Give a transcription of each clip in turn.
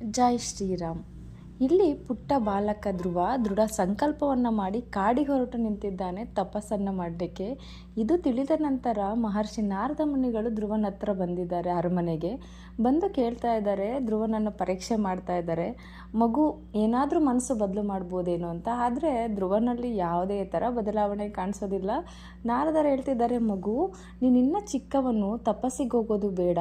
ஜெய் ஸ்ரீராம் ಇಲ್ಲಿ ಪುಟ್ಟ ಬಾಲಕ ಧ್ರುವ ದೃಢ ಸಂಕಲ್ಪವನ್ನು ಮಾಡಿ ಕಾಡಿಗೆ ಹೊರಟು ನಿಂತಿದ್ದಾನೆ ತಪಸ್ಸನ್ನು ಮಾಡಲಿಕ್ಕೆ. ಇದು ತಿಳಿದ ನಂತರ ಮಹರ್ಷಿ ನಾರದ ಮುನಿಗಳು ಧ್ರುವನ ಹತ್ರ ಬಂದಿದ್ದಾರೆ ಅರಮನೆಗೆ. ಬಂದು ಕೇಳ್ತಾ ಇದ್ದಾರೆ, ಧ್ರುವನನ್ನು ಪರೀಕ್ಷೆ ಮಾಡ್ತಾ ಇದ್ದಾರೆ. ಮಗು, ಏನಾದರೂ ಮನಸ್ಸು ಬದಲು ಮಾಡ್ಬೋದೇನೋ ಅಂತ. ಆದರೆ ಧ್ರುವನಲ್ಲಿ ಯಾವುದೇ ಥರ ಬದಲಾವಣೆ ಕಾಣಿಸೋದಿಲ್ಲ. ನಾರದರು ಹೇಳ್ತಿದ್ದಾರೆ, ಮಗು, ನೀನು ಇನ್ನೂ ಚಿಕ್ಕವನು, ತಪಸ್ಸಿಗೆ ಹೋಗೋದು ಬೇಡ.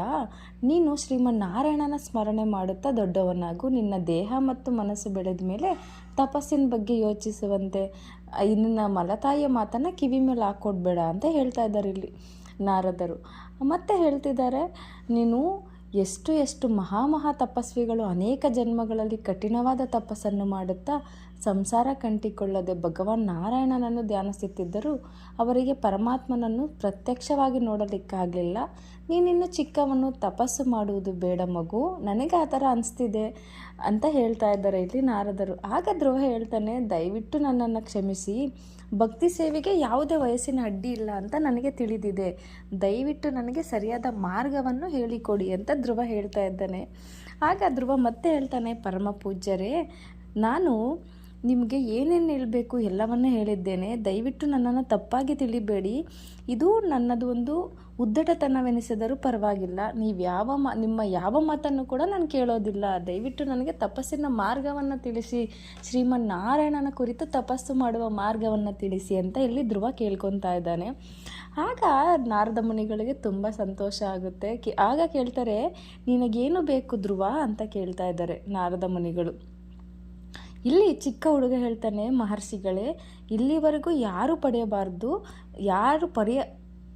ನೀನು ಶ್ರೀಮನ್ ನಾರಾಯಣನ ಸ್ಮರಣೆ ಮಾಡುತ್ತಾ ದೊಡ್ಡವನಾಗು. ನಿನ್ನ ದೇಹ ಮತ್ತು ಮನಸ್ಸು ಬೆಳೆದ ಮೇಲೆ ತಪಸ್ಸಿನ ಬಗ್ಗೆ ಯೋಚಿಸುವಂತೆ, ಇನ್ನ ಮಲತಾಯಿಯ ಮಾತನ್ನು ಕಿವಿ ಮೇಲೆ ಹಾಕ್ಕೊಡ್ಬೇಡ ಅಂತ ಹೇಳ್ತಾ ಇದ್ದಾರೆ ಇಲ್ಲಿ ನಾರದರು. ಮತ್ತೆ ಹೇಳ್ತಿದ್ದಾರೆ, ನೀನು ಎಷ್ಟು ಎಷ್ಟು ಮಹಾ ಮಹಾ ತಪಸ್ವಿಗಳು ಅನೇಕ ಜನ್ಮಗಳಲ್ಲಿ ಕಠಿಣವಾದ ತಪಸ್ಸನ್ನು ಮಾಡುತ್ತಾ ಸಂಸಾರ ಕಂಟಿಕೊಳ್ಳದೆ ಭಗವಾನ್ ನಾರಾಯಣನನ್ನು ಧ್ಯಾನಿಸುತ್ತಿದ್ದರೂ ಅವರಿಗೆ ಪರಮಾತ್ಮನನ್ನು ಪ್ರತ್ಯಕ್ಷವಾಗಿ ನೋಡಲಿಕ್ಕಾಗಲಿಲ್ಲ. ನೀನಿನ್ನು ಚಿಕ್ಕವನು, ತಪಸ್ಸು ಮಾಡುವುದು ಬೇಡ ಮಗು. ನನಗೆ ಆ ಥರ ಅನಿಸ್ತಿದೆ ಅಂತ ಹೇಳ್ತಾ ಇದ್ದಾರೆ ಇಲ್ಲಿ ನಾರದರು. ಆಗ ಧ್ರುವ ಹೇಳ್ತಾನೆ, ದಯವಿಟ್ಟು ನನ್ನನ್ನು ಕ್ಷಮಿಸಿ. ಭಕ್ತಿ ಸೇವೆಗೆ ಯಾವುದೇ ವಯಸ್ಸಿನ ಅಡ್ಡಿ ಇಲ್ಲ ಅಂತ ನನಗೆ ತಿಳಿದಿದೆ. ದಯವಿಟ್ಟು ನನಗೆ ಸರಿಯಾದ ಮಾರ್ಗವನ್ನು ಹೇಳಿಕೊಡಿ ಅಂತ ಧ್ರುವ ಹೇಳ್ತಾ ಇದ್ದಾನೆ. ಆಗ ಧ್ರುವ ಮತ್ತೆ ಹೇಳ್ತಾನೆ, ಪರಮ ಪೂಜ್ಯರೇ, ನಾನು ನಿಮಗೆ ಏನೇನು ಹೇಳಬೇಕು ಎಲ್ಲವನ್ನೂ ಹೇಳಿದ್ದೇನೆ. ದಯವಿಟ್ಟು ನನ್ನನ್ನು ತಪ್ಪಾಗಿ ತಿಳಿಬೇಡಿ. ಇದು ನನ್ನದು ಒಂದು ಉದ್ದಟತನವೆನಿಸಿದರೂ ಪರವಾಗಿಲ್ಲ. ನೀವು ಯಾವ ಮಾ, ನಿಮ್ಮ ಯಾವ ಮಾತನ್ನು ಕೂಡ ನಾನು ಕೇಳೋದಿಲ್ಲ. ದಯವಿಟ್ಟು ನನಗೆ ತಪಸ್ಸಿನ ಮಾರ್ಗವನ್ನು ತಿಳಿಸಿ. ಶ್ರೀಮನ್ ನಾರಾಯಣನ ಕುರಿತು ತಪಸ್ಸು ಮಾಡುವ ಮಾರ್ಗವನ್ನು ತಿಳಿಸಿ ಅಂತ ಇಲ್ಲಿ ಧ್ರುವ ಕೇಳ್ಕೊತಾ ಇದ್ದಾನೆ. ಆಗ ನಾರದ ಮುನಿಗಳಿಗೆ ತುಂಬ ಸಂತೋಷ ಆಗುತ್ತೆ. ಆಗ ಕೇಳ್ತಾರೆ, ನಿನಗೇನು ಬೇಕು ಧ್ರುವ? ಅಂತ ಕೇಳ್ತಾ ಇದ್ದಾರೆ ನಾರದ ಮುನಿಗಳು. ಇಲ್ಲಿ ಚಿಕ್ಕ ಹುಡುಗ ಹೇಳ್ತಾನೆ ಮಹರ್ಷಿಗಳೇ, ಇಲ್ಲಿವರೆಗೂ ಯಾರು ಪಡೆಯಬಾರ್ದು, ಯಾರು ಪಡೆಯ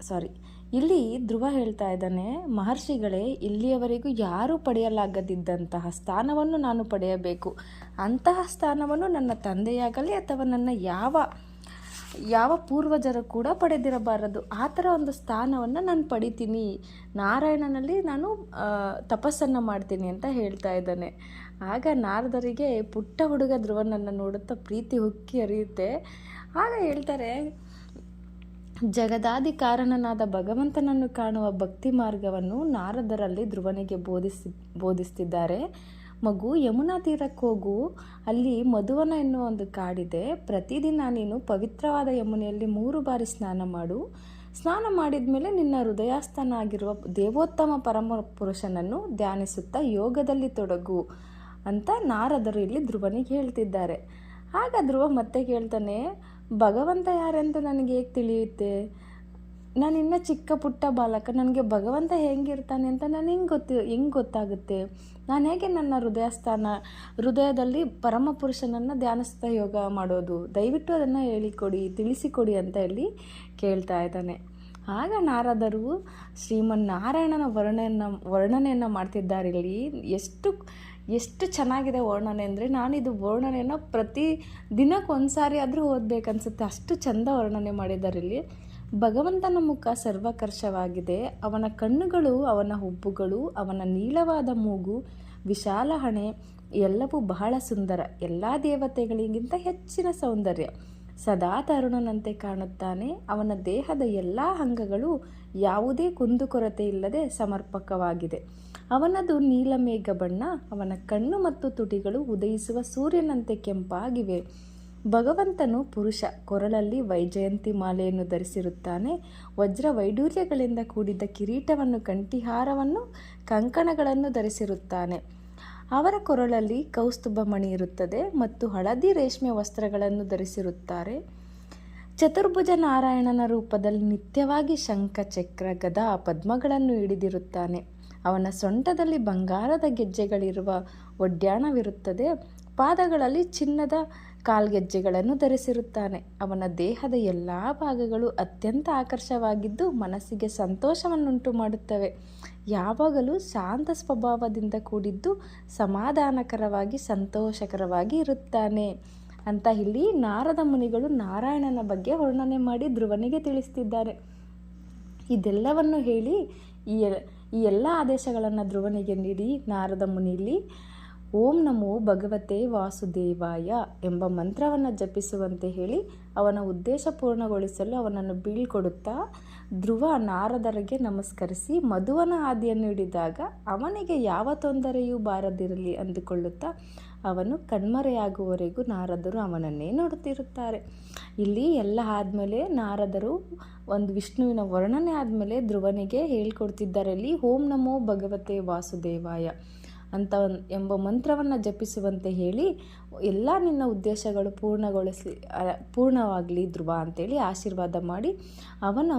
ಸಾರಿ ಇಲ್ಲಿ ಧ್ರುವ ಹೇಳ್ತಾ ಇದ್ದಾನೆ, ಮಹರ್ಷಿಗಳೇ, ಇಲ್ಲಿಯವರೆಗೂ ಯಾರೂ ಪಡೆಯಲಾಗದಿದ್ದಂತಹ ಸ್ಥಾನವನ್ನು ನಾನು ಪಡೆಯಬೇಕು. ಅಂತಹ ಸ್ಥಾನವನ್ನು ನನ್ನ ತಂದೆಯಾಗಲಿ ಅಥವಾ ನನ್ನ ಯಾವ ಯಾವ ಪೂರ್ವಜರು ಕೂಡ ಪಡೆದಿರಬಾರದು. ಆ ಥರ ಒಂದು ಸ್ಥಾನವನ್ನು ನಾನು ಪಡಿತೀನಿ. ನಾರಾಯಣನಲ್ಲಿ ನಾನು ತಪಸ್ಸನ್ನು ಮಾಡ್ತೀನಿ ಅಂತ ಹೇಳ್ತಾ ಇದ್ದಾನೆ. ಆಗ ನಾರದರಿಗೆ ಪುಟ್ಟ ಹುಡುಗ ಧ್ರುವನನ್ನು ನೋಡುತ್ತಾ ಪ್ರೀತಿ ಹುಕ್ಕಿ ಅರಿಯುತ್ತೆ ಆಗ ಹೇಳ್ತಾರೆ, ಜಗದಾದಿ ಕಾರಣನಾದ ಭಗವಂತನನ್ನು ಕಾಣುವ ಭಕ್ತಿ ಮಾರ್ಗವನ್ನು ನಾರದರಲ್ಲಿ ಧ್ರುವನಿಗೆ ಬೋಧಿಸಿ, ಬೋಧಿಸ್ತಿದ್ದಾರೆ. ಮಗು, ಯಮುನಾ ತೀರಕ್ಕೆ ಹೋಗು. ಅಲ್ಲಿ ಮಧುವನ ಎನ್ನುವ ಒಂದು ಕಾಡಿದೆ. ಪ್ರತಿದಿನ ನೀನು ಪವಿತ್ರವಾದ ಯಮುನೆಯಲ್ಲಿ ಮೂರು ಬಾರಿ ಸ್ನಾನ ಮಾಡು. ಸ್ನಾನ ಮಾಡಿದ ಮೇಲೆ ನಿನ್ನ ಹೃದಯಾಸ್ಥಾನ ಆಗಿರುವ ದೇವೋತ್ತಮ ಪರಮ ಪುರುಷನನ್ನು ಧ್ಯಾನಿಸುತ್ತಾ ಯೋಗದಲ್ಲಿ ತೊಡಗು. ಅಂತ ನಾರದರು ಇಲ್ಲಿ ಧ್ರುವನಿಗೆ ಹೇಳ್ತಿದ್ದಾರೆ. ಆಗ ಧ್ರುವ ಮತ್ತೆ ಕೇಳ್ತಾನೆ, ಭಗವಂತ ಯಾರೆಂತ ನನಗೆ ಹೇಗೆ ತಿಳಿಯುತ್ತೆ? ನಾನು ಇನ್ನೂ ಚಿಕ್ಕ ಪುಟ್ಟ ಬಾಲಕ, ನನಗೆ ಭಗವಂತ ಹೆಂಗಿರ್ತಾನೆ ಅಂತ ನಾನು ಹೆಂಗೆ ಗೊತ್ತಿ, ಹೆಂಗೆ ಗೊತ್ತಾಗುತ್ತೆ? ನಾನು ಹೇಗೆ ನನ್ನ ಹೃದಯ ಸ್ಥಾನ ಹೃದಯದಲ್ಲಿ ಪರಮ ಪುರುಷನನ್ನು ಧ್ಯಾನಿಸ್ತಾ ಯೋಗ ಮಾಡೋದು? ದಯವಿಟ್ಟು ಅದನ್ನು ಹೇಳಿಕೊಡಿ, ತಿಳಿಸಿಕೊಡಿ ಅಂತ ಹೇಳಿ ಕೇಳ್ತಾ ಇದ್ದಾನೆ. ಆಗ ನಾರದರು ಶ್ರೀಮನ್ ನಾರಾಯಣನ ವರ್ಣನ, ವರ್ಣನೆಯನ್ನು ಮಾಡ್ತಿದ್ದಾರೆ ಇಲ್ಲಿ. ಎಷ್ಟು ಎಷ್ಟು ಚೆನ್ನಾಗಿದೆ ವರ್ಣನೆ ಅಂದರೆ ನಾನಿದು ವರ್ಣನೆಯನ್ನು ಪ್ರತಿ ದಿನಕ್ಕೆ ಒಂದು ಸಾರಿ ಆದರೂ ಓದಬೇಕನ್ಸುತ್ತೆ. ಅಷ್ಟು ಚಂದ ವರ್ಣನೆ ಮಾಡಿದ್ದಾರೆ ಇಲ್ಲಿ ಭಗವಂತನ ಮುಖ ಸರ್ವಕರ್ಷವಾಗಿದೆ. ಅವನ ಕಣ್ಣುಗಳು, ಅವನ ಹುಬ್ಬುಗಳು, ಅವನ ನೀಳವಾದ ಮೂಗು, ವಿಶಾಲ ಹಣೆ, ಎಲ್ಲವೂ ಬಹಳ ಸುಂದರ. ಎಲ್ಲ ದೇವತೆಗಳಿಗಿಂತ ಹೆಚ್ಚಿನ ಸೌಂದರ್ಯ. ಸದಾ ತರುಣನಂತೆ ಕಾಣುತ್ತಾನೆ. ಅವನ ದೇಹದ ಎಲ್ಲ ಅಂಗಗಳು ಯಾವುದೇ ಕುಂದುಕೊರತೆ ಇಲ್ಲದೆ ಸಮರ್ಪಕವಾಗಿದೆ. ಅವನದು ನೀಲಮೇಘ ಬಣ್ಣ, ಅವನ ಕಣ್ಣು ಮತ್ತು ತುಟಿಗಳು ಉದಯಿಸುವ ಸೂರ್ಯನಂತೆ ಕೆಂಪಾಗಿವೆ. ಭಗವಂತನು ಪುರುಷ, ಕೊರಳಲ್ಲಿ ವೈಜಯಂತಿ ಮಾಲೆಯನ್ನು ಧರಿಸಿರುತ್ತಾನೆ. ವಜ್ರ ವೈಡೂರ್ಯಗಳಿಂದ ಕೂಡಿದ ಕಿರೀಟವನ್ನು, ಕಂಠಿಹಾರವನ್ನು, ಕಂಕಣಗಳನ್ನು ಧರಿಸಿರುತ್ತಾನೆ. ಅವರ ಕೊರಳಲ್ಲಿ ಕೌಸ್ತುಭ ಮಣಿ ಇರುತ್ತದೆ ಮತ್ತು ಹಳದಿ ರೇಷ್ಮೆ ವಸ್ತ್ರಗಳನ್ನು ಧರಿಸಿರುತ್ತಾರೆ. ಚತುರ್ಭುಜ ನಾರಾಯಣನ ರೂಪದಲ್ಲಿ ನಿತ್ಯವಾಗಿ ಶಂಖ, ಚಕ್ರ, ಗದಾ ಪದ್ಮಗಳನ್ನು ಹಿಡಿದಿರುತ್ತಾನೆ. ಅವನ ಸೊಂಟದಲ್ಲಿ ಬಂಗಾರದ ಗೆಜ್ಜೆಗಳಿರುವ ಒಡ್ಯಾಣವಿರುತ್ತದೆ. ಪಾದಗಳಲ್ಲಿ ಚಿನ್ನದ ಕಾಲ್ಗೆಜ್ಜೆಗಳನ್ನು ಧರಿಸಿರುತ್ತಾನೆ. ಅವನ ದೇಹದ ಎಲ್ಲ ಭಾಗಗಳು ಅತ್ಯಂತ ಆಕರ್ಷವಾಗಿದ್ದು ಮನಸ್ಸಿಗೆ ಸಂತೋಷವನ್ನುಂಟು ಮಾಡುತ್ತವೆ. ಯಾವಾಗಲೂ ಶಾಂತ ಸ್ವಭಾವದಿಂದ ಕೂಡಿದ್ದು ಸಮಾಧಾನಕರವಾಗಿ, ಸಂತೋಷಕರವಾಗಿ ಇರುತ್ತಾನೆ. ಅಂತ ಇಲ್ಲಿ ನಾರದ ಮುನಿಗಳು ನಾರಾಯಣನ ಬಗ್ಗೆ ವರ್ಣನೆ ಮಾಡಿ ಧ್ರುವನಿಗೆ ತಿಳಿಸ್ತಿದ್ದಾರೆ. ಇದೆಲ್ಲವನ್ನು ಹೇಳಿ ಈ ಈ ಎಲ್ಲ ಆದೇಶಗಳನ್ನು ಧ್ರುವನಿಗೆ ನೀಡಿ ನಾರದ ಮುನಿಲಿ ಓಂ ನಮೋ ಭಗವತೆ ವಾಸುದೇವಾಯ ಎಂಬ ಮಂತ್ರವನ್ನು ಜಪಿಸುವಂತೆ ಹೇಳಿ ಅವನ ಉದ್ದೇಶ ಪೂರ್ಣಗೊಳಿಸಲು ಅವನನ್ನು ಬೀಳ್ಕೊಡುತ್ತಾ ಧ್ರುವ ನಾರದರಿಗೆ ನಮಸ್ಕರಿಸಿ ಮಧುವನ ಹಾದಿಯನ್ನು ಹಿಡಿದಾಗ ಅವನಿಗೆ ಯಾವ ತೊಂದರೆಯೂ ಬಾರದಿರಲಿ ಅಂದುಕೊಳ್ಳುತ್ತಾ ಅವನು ಕಣ್ಮರೆಯಾಗುವವರೆಗೂ ನಾರದರು ಅವನನ್ನೇ ನೋಡುತ್ತಿರುತ್ತಾರೆ. ಇಲ್ಲಿ ಎಲ್ಲ ಆದಮೇಲೆ ನಾರದರು ಒಂದು ವಿಷ್ಣುವಿನ ವರ್ಣನೆ ಆದಮೇಲೆ ಧ್ರುವನಿಗೆ ಹೇಳ್ಕೊಡ್ತಿದ್ದಾರೆ ಓಂ ನಮೋ ಭಗವತೆ ವಾಸುದೇವಾಯ. ಅಂತ ಎಂಬ ಮಂತ್ರವನ್ನು ಜಪಿಸುವಂತೆ ಹೇಳಿ, ಎಲ್ಲ ನಿನ್ನ ಉದ್ದೇಶಗಳು ಪೂರ್ಣಗೊಳಿಸಿ ಪೂರ್ಣವಾಗಲಿ ಧ್ರುವ ಅಂತೇಳಿ ಆಶೀರ್ವಾದ ಮಾಡಿ, ಅವನು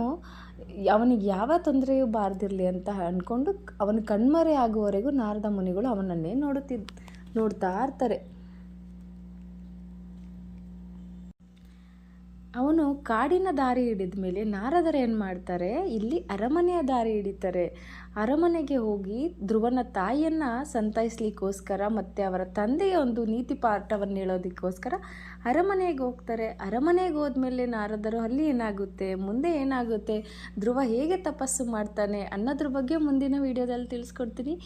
ಅವನಿಗೆ ಯಾವ ತೊಂದರೆಯೂ ಬಾರದಿರಲಿ ಅಂತ ಅಂದ್ಕೊಂಡು ಅವನು ಕಣ್ಮರೆ ಆಗುವವರೆಗೂ ನಾರದ ಮುನಿಗಳು ಅವನನ್ನೇ ನೋಡುತ್ತಿದ್ದ ನೋಡ್ತಾ ಇರ್ತಾರೆ. ಅವನು ಕಾಡಿನ ದಾರಿ ಹಿಡಿದ ಮೇಲೆ ನಾರದರು ಏನು ಮಾಡ್ತಾರೆ? ಇಲ್ಲಿ ಅರಮನೆಯ ದಾರಿ ಹಿಡಿತಾರೆ. ಅರಮನೆಗೆ ಹೋಗಿ ಧ್ರುವನ ತಾಯಿಯನ್ನು ಸಂತೈಸ್ಲಿಕ್ಕೋಸ್ಕರ ಮತ್ತು ಅವರ ತಂದೆಯ ಒಂದು ನೀತಿ ಪಾಠವನ್ನು ಹೇಳೋದಕ್ಕೋಸ್ಕರ ಅರಮನೆಗೆ ಹೋಗ್ತಾರೆ. ಅರಮನೆಗೆ ಹೋದ್ಮೇಲೆ ನಾರದರು ಅಲ್ಲಿ ಏನಾಗುತ್ತೆ? ಮುಂದೆ ಏನಾಗುತ್ತೆ? ಧ್ರುವ ಹೇಗೆ ತಪಸ್ಸು ಮಾಡ್ತಾನೆ ಅನ್ನೋದ್ರ ಬಗ್ಗೆ ಮುಂದಿನ ವಿಡಿಯೋದಲ್ಲಿ ತಿಳಿಸ್ಕೊಡ್ತೀನಿ.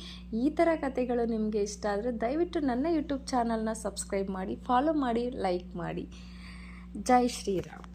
ಈ ಥರ ಕಥೆಗಳು ನಿಮಗೆ ಇಷ್ಟ ಆದರೆ ದಯವಿಟ್ಟು ನನ್ನ ಯೂಟ್ಯೂಬ್ ಚಾನಲ್ನ ಸಬ್ಸ್ಕ್ರೈಬ್ ಮಾಡಿ, ಫಾಲೋ ಮಾಡಿ, ಲೈಕ್ ಮಾಡಿ. ಜೈ ಶ್ರೀರಾಮ್